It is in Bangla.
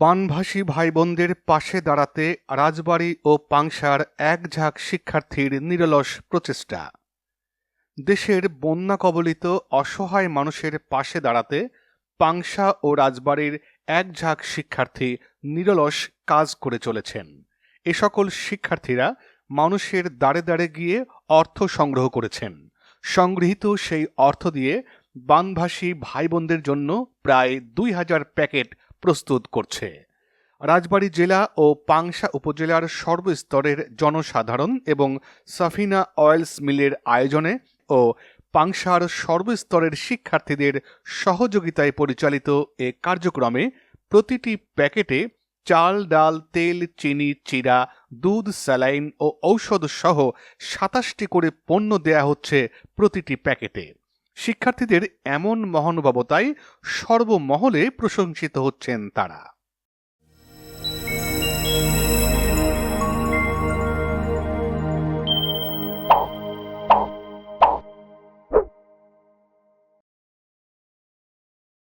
বানভাসী ভাই বোনদের পাশে দাঁড়াতে রাজবাড়ী ও পাংশার এক ঝাঁক শিক্ষার্থীর নিরলস প্রচেষ্টা। দেশের বন্যা কবলিত অসহায় মানুষের পাশে দাঁড়াতে পাংশা ও রাজবাড়ির এক ঝাঁক শিক্ষার্থী নিরলস কাজ করে চলেছেন। এ সকল শিক্ষার্থীরা মানুষের দাঁড়ে দাঁড়ে গিয়ে অর্থ সংগ্রহ করেছেন। সংগৃহীত সেই অর্থ দিয়ে বানভাসী ভাই বোনদের জন্য প্রায় দুই হাজার প্যাকেট প্রস্তুত করছে। রাজবাড়ী জেলা ও পাংশা উপজেলার সর্বস্তরের জনসাধারণ এবং সাফিনা অয়েলস মিলের আয়োজনে ও পাংশার সর্বস্তরের শিক্ষার্থীদের সহযোগিতায় পরিচালিত এ কার্যক্রমে প্রতিটি প্যাকেটে চাল, ডাল, তেল, চিনি, চিরা, দুধ, স্যালাইন ও ঔষধ সহ সাতাশটি করে পণ্য দেয়া হচ্ছে প্রতিটি প্যাকেটে। শিক্ষার্থীদের এমন মহানুভবতায় সর্বমহলে প্রশংসিত হচ্ছেন তারা।